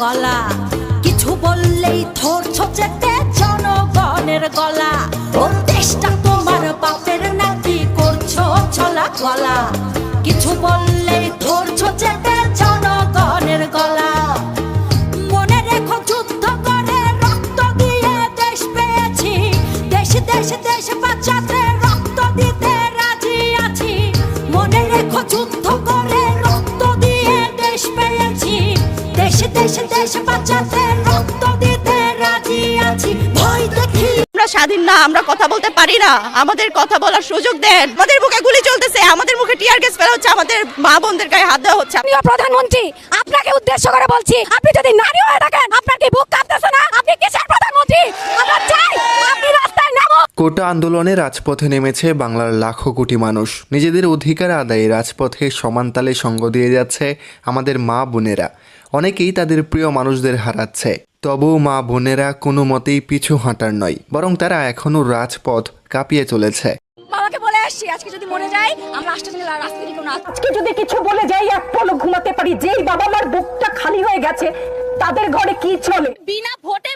গলা। কিছু বললেই ধরছ চেপে জনগণের গলা। ও দেশটা তোমার বাপের নাকি করছ ছলা গলা। কিছু বললেই ধরছ চেপে জনগণের গলা। মনে রক্ত রক্ত দিতে রাজি আছি। মনে যুদ্ধ করে দেশ দেশ দেশ বাঁচাতে রক্ত দিতে রাজি আছি। ভয় দেখি। আমরা স্বাধীন না আমরা কথা বলতে পারি না। আমাদের কথা বলার সুযোগ দেন। আমাদের মুখে গুলি চলতেছে আমাদের মুখে টিয়ার গ্যাস ফেলা হচ্ছে আমাদের মা বোনদের গায়ে হাত দেওয়া হচ্ছে। প্রিয় প্রধানমন্ত্রী আপনাকে উদ্দেশ্য করে বলছি আপনি যদি নারী হয়ে থাকেন আপনার কি বুক কাঁপতেছে না? আপনি কিসের প্রধানমন্ত্রী? আমরা চাই আপনি রাস্তায় নামুন। কোটা আন্দোলনে রাজপথে নেমেছে বাংলার লাখো কোটি মানুষ। নিজেদের অধিকার আদায়ে রাজপথে সমানতালে সঙ্গ দিয়ে যাচ্ছে আমাদের মা বোনেরা। অনেকেই তাদের প্রিয় মানুষদের হারাচ্ছে। তবু মা বোনেরা কোনো মতেই পিছু হাঁটার নয় বরং তারা এখনও রাজপথ কাঁপিয়ে চলেছে। বাবাকে বলে আসছি আজকে যদি মরে যাই আমরা আসতে রাস্তা দিকে না আজকে যদি কিছু বলে যাই এক পলক ঘুমাতে পারি। যেই বাবা মার বুকটা খালি হয়ে গেছে তাদের ঘরে কি চলে? বিনা ভোটে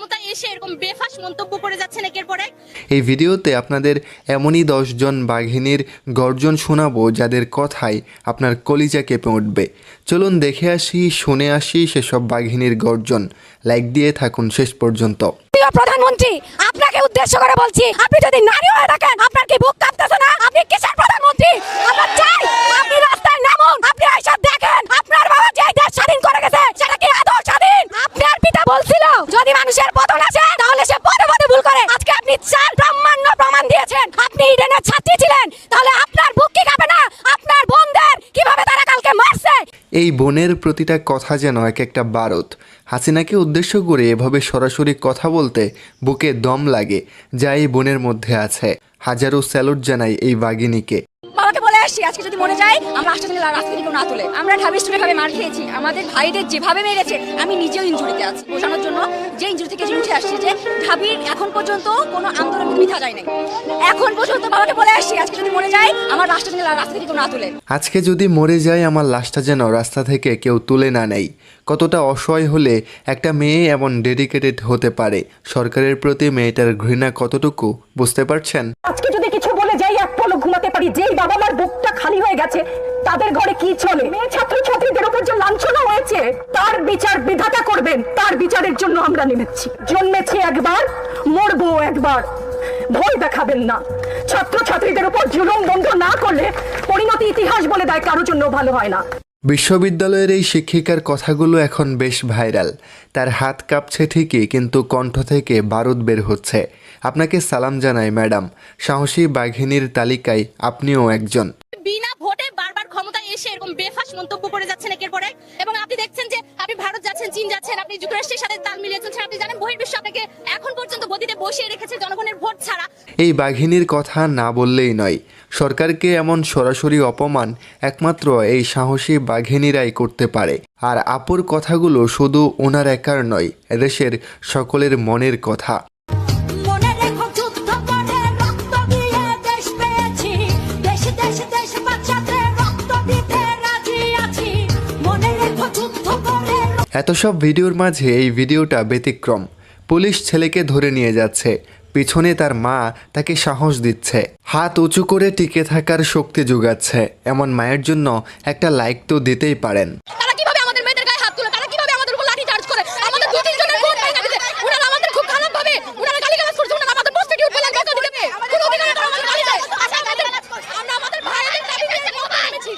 ক্ষমতায় এসে এরকম বেফাস মন্তব্য করে যাচ্ছেন একের পর এক। এই ভিডিওতে আপনাদের এমনই দশজন বাঘিনীর গর্জন শোনাবো যাদের কথায় আপনার কলিজা কেঁপে উঠবে। চলুন দেখে আসি শুনে আসি সেসব বাঘিনীর গর্জন। লাইক দিয়ে থাকুন শেষ পর্যন্ত। প্রিয় প্রধানমন্ত্রী আপনাকে উদ্দেশ্য করে বলছি আপনি যদি নারী হয়ে থাকেন আপনার কি বুক কাঁপতেছে না? আপনি কিসের প্রধানমন্ত্রী? আমরা চাই আপনি রাস্তায় নামুন আপনি এসব দেখেন আপনার বাবা যে দেশ স্বাধীন করে গেছে সেটা কি আদৌ স্বাধীন আপনার পিতা বলছিল যদি মানুষের পতন আসে তাহলে সে পদে পদে ভুল করে আজকে আপনি চার ব্রহ্মাণ্ড প্রমাণ দিয়েছেন আপনি ইডেনের ছাত্রী ছিলেন তাহলে আপনার বুক কি কাঁপে না আপনার বোনদের কীভাবে তারা কালকে মারছে এই বোনের প্রতিটা কথা যেন এক একটা বারত হাসিনাকে উদ্দেশ্য করে এভাবে সরাসরি কথা বলতে বুকে দম লাগে যা এই বোনের মধ্যে আছে। হাজারো স্যালুট জানাই এই বলে আসছি আজকে যদি মরে যাই আমরা রাষ্ট্র থেকে রাস্তা থেকে না তুলে। আমরা ঢাবি স্টুডে ভাবে মার খেয়েছি। আমাদের ভাইদের যেভাবে মেরেছে আমি নিজেও ইনজুরিতে আছি। বোঝানোর জন্য যে ইনজুরি থেকে উঠে আসছে যে ঢাবির এখন পর্যন্ত কোনো আন্দোলন মিথ্যা যায় নাই। এখন পর্যন্ত বাবাকে বলে আসছি আজকে যদি মরে যাই আমার রাষ্ট্র থেকে রাস্তা থেকে কেউ না তুলে। আজকে যদি মরে যায় আমার লাশটা যেন রাস্তা থেকে কেউ তুলে না নেয়। কতটা অসহায় হলে একটা মেয়ে এমন ডেডিকেটেড হতে পারে। সরকারের প্রতি মেয়েটার ঘৃণা কতটুকু বুঝতে পারছেন? আজকে যদি কিছু বলে যাই এক পলক ঘুমাতে পারি যেই বাবা মার বুকটা খালি হয়ে গেছে, তাদের ঘরে কি চলে? মেয়ে ছাত্র ছাত্রীদের উপর যে লাঞ্ছনা হয়েছে, তার বিচার বিধাতা করবেন, তার বিচারের জন্য আমরা নেমেছি। জন্মেছি একবার, মরবো একবার। ভয় দেখাবেন না। ছাত্র ছাত্রীদের উপর জুলুম বন্ধ না করলে পরিণতি ইতিহাস বলে দেয় কারোর জন্য ভালো হয় না। বিশ্ববিদ্যালয়ের এই শিক্ষিকার কথাগুলো এখন বেশ ভাইরাল। তার হাত কাঁপছে ঠিকই, কিন্তু কণ্ঠ থেকে বারুদ বের হচ্ছে। আপনাকে সালাম জানাই ম্যাডাম। সাহসী বাঘিনীর তালিকায় আপনিও একজন। বিনা ভোটে বারবার ক্ষমতায় এসে এরকম বেফাস মন্তব্য করে যাচ্ছেন একের পর এক। এবং আপনি দেখছেন যে আপনি ভারত যাচ্ছেন চীন যাচ্ছেন আপনি যুক্তরাষ্ট্রের সাথে তাল মিলিয়ে চলছেন আপনি জানেন বহির্বিশ্ব আপনাকে এখন পর্যন্ত গদিতে বসিয়ে রেখেছে জনগণের ভোট ছাড়া। এই বাঘিনীর কথা না বললেই নয় সরকারকে এমন সরাসরি অপমান একমাত্র এই সাহসী বাঘিনীরাই করতে পারে। আর আপুর কথাগুলো শুধু ওনার একার নয় দেশের সকলের মনের কথা। এত সব ভিডিওর মাঝে এই ভিডিওটা ব্যতিক্রম। পুলিশ ছেলেকে ধরে নিয়ে যাচ্ছে। পিছনে তার মা তাকে সাহস দিচ্ছে। হাত উঁচু করে টিকে থাকার শক্তি যোগাচ্ছে। এমন মায়ের জন্য একটা লাইক তো দিতেই পারেন তারা কীভাবে আমাদের মেয়েদের গায়ে হাত তুলে তারা কীভাবে আমাদের উপর লাঠি চার্জ করে আমাদের দুই তিনজনের ভোট ভেঙে দিতে ওনারা আমাদের খুব খারাপ ভাবে ওনারা গালিগালাজ করছে ওনারা আমাদের প্রস্টিটিউট বলে বেতন দিতে কোনো অধিকার নেই আমাদের গালি দেয় আচ্ছা তাদের আমরা আমাদের ভাইদের দাবি করতে কথা এনেছি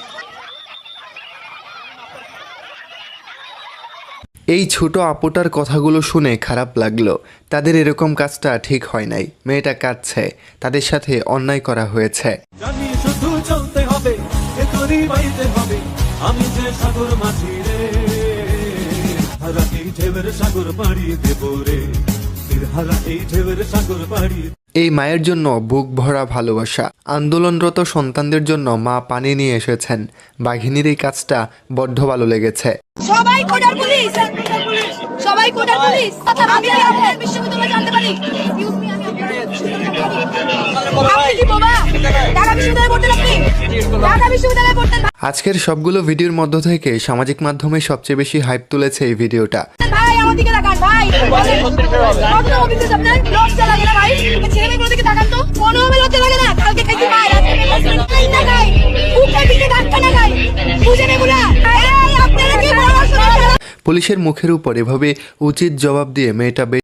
এই ছোট আপুটার কথাগুলো শুনে খারাপ লাগল। তাদের এরকম কাজটা ঠিক হয় নাই। মেয়েটা কাঁদছে। তাদের সাথে অন্যায় করা হয়েছে। সাগর মাঝি রে হারা এই ঢেউয়ের সাগর পাড়ি দেব রে। হারা এই ঢেউয়ের সাগর পাড়ি এই মায়ের জন্য বুক ভরা ভালোবাসা। আন্দোলনরত সন্তানদের জন্য মা পানি নিয়ে এসেছেন। বাঘিনীর এই কাজটা বড্ড ভালো লেগেছে। সবাই কোটার পুলিশ! সবাই কোটার পুলিশ! আমি আপনার বিশ্ববিদ্যালয়ে জানতে পারি। আজকের সবগুলো ভিডিওর মধ্য থেকে সামাজিক মাধ্যমে সবচেয়ে বেশি হাইপ তুলেছে এই ভিডিওটা। ভাই। কত অভিযোগ আপনার? লজ্জা লাগে না ভাই? ছেলে মেয়েগুলো দিকে তাকান তো। কোনো হবে লজ্জা লাগে না। কালকে খাইছি ভাই না খাই বুকে পিঠে ধাক্কা না খাই বুঝে নেবুলা আপনারা কি পরামর্শ পুলিশের মুখের উপর এভাবে উচিত জবাব দিয়ে মেয়েটা